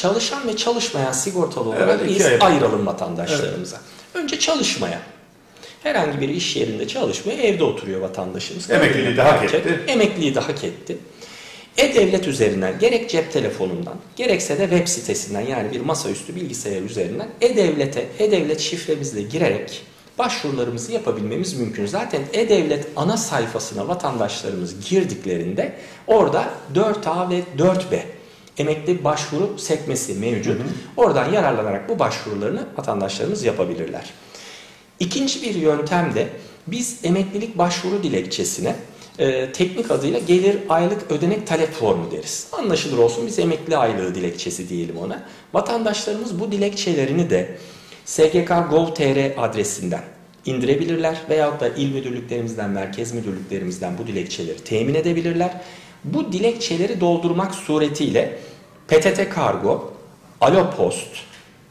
Çalışan ve çalışmayan sigortalı olarak Evet, biz ayrı. ayıralım vatandaşlarımıza. Önce çalışmayan. Herhangi bir iş yerinde çalışmıyor, evde oturuyor vatandaşımız. Emekliliği de hak etti. Emekliliği de hak etti. E-Devlet üzerinden gerek cep telefonundan gerekse de web sitesinden yani bir masaüstü bilgisayar üzerinden E-Devlet'e E-Devlet şifremizle girerek başvurularımızı yapabilmemiz mümkün. Zaten E-Devlet ana sayfasına vatandaşlarımız girdiklerinde orada 4A ve 4B emekli başvuru sekmesi mevcut. Oradan yararlanarak bu başvurularını vatandaşlarımız yapabilirler. İkinci bir yöntem de biz emeklilik başvuru dilekçesine e, teknik adıyla gelir aylık ödenek talep formu deriz. Anlaşılır olsun biz emekli aylığı dilekçesi diyelim ona. Vatandaşlarımız bu dilekçelerini de sgk.gov.tr adresinden indirebilirler veyahut da il müdürlüklerimizden, merkez müdürlüklerimizden bu dilekçeleri temin edebilirler. Bu dilekçeleri doldurmak suretiyle PTT Kargo, Alo Post,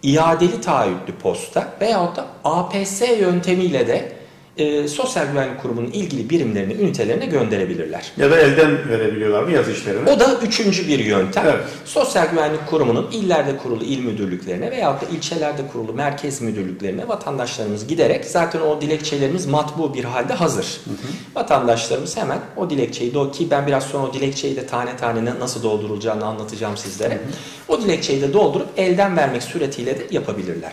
iadeli taahhütlü posta veyahut da APS yöntemiyle de e, Sosyal Güvenlik Kurumu'nun ilgili birimlerine, ünitelerine gönderebilirler. Ya da elden verebiliyorlar mı yazı işlerini? O da üçüncü bir yöntem. Evet. Sosyal Güvenlik Kurumu'nun illerde kurulu il müdürlüklerine veyahut da ilçelerde kurulu merkez müdürlüklerine vatandaşlarımız giderek zaten o dilekçelerimiz matbu bir halde hazır. Vatandaşlarımız hemen o dilekçeyi do ki ben biraz sonra o dilekçeyi de tane tane na- nasıl doldurulacağını anlatacağım sizlere. O dilekçeyi de doldurup elden vermek suretiyle de yapabilirler.